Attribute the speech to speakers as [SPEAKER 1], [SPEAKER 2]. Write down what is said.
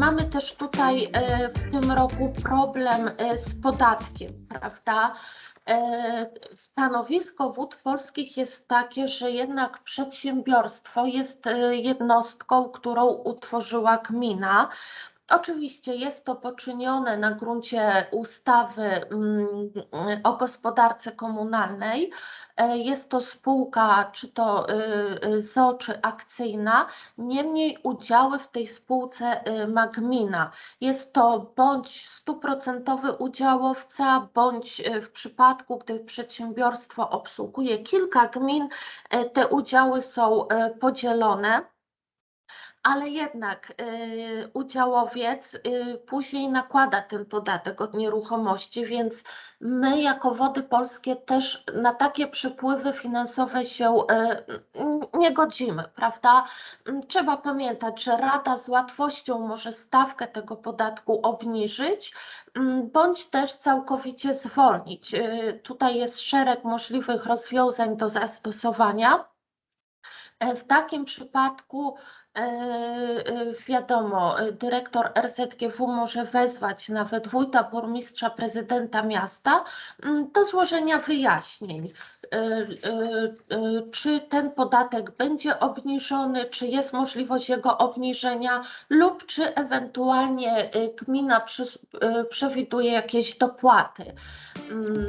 [SPEAKER 1] mamy też tutaj e, w tym roku problem e, z podatkiem, prawda? E, Stanowisko Wód Polskich jest takie, że jednak przedsiębiorstwo jest jednostką, którą utworzyła gmina. Oczywiście jest to poczynione na gruncie ustawy mm, o gospodarce komunalnej. E, Jest to spółka, czy to y, y, ZO, czy akcyjna. Niemniej udziały w tej spółce y, ma gmina. Jest to bądź stuprocentowy udziałowca, bądź w przypadku, gdy przedsiębiorstwo obsługuje kilka gmin, te udziały są podzielone. Ale jednak y, udziałowiec y, później nakłada ten podatek od nieruchomości, więc my jako Wody Polskie też na takie przepływy finansowe się y, nie godzimy, prawda? Mm, Trzeba pamiętać, że Rada z łatwością może stawkę tego podatku obniżyć, mm, bądź też całkowicie zwolnić. Tutaj jest szereg możliwych rozwiązań do zastosowania. E, W takim przypadku e, e, wiadomo, dyrektor RZGW może wezwać nawet wójta, burmistrza, prezydenta miasta mm, do złożenia wyjaśnień. Czy ten podatek będzie obniżony, czy jest możliwość jego obniżenia, lub czy ewentualnie gmina przewiduje jakieś dopłaty. Mm,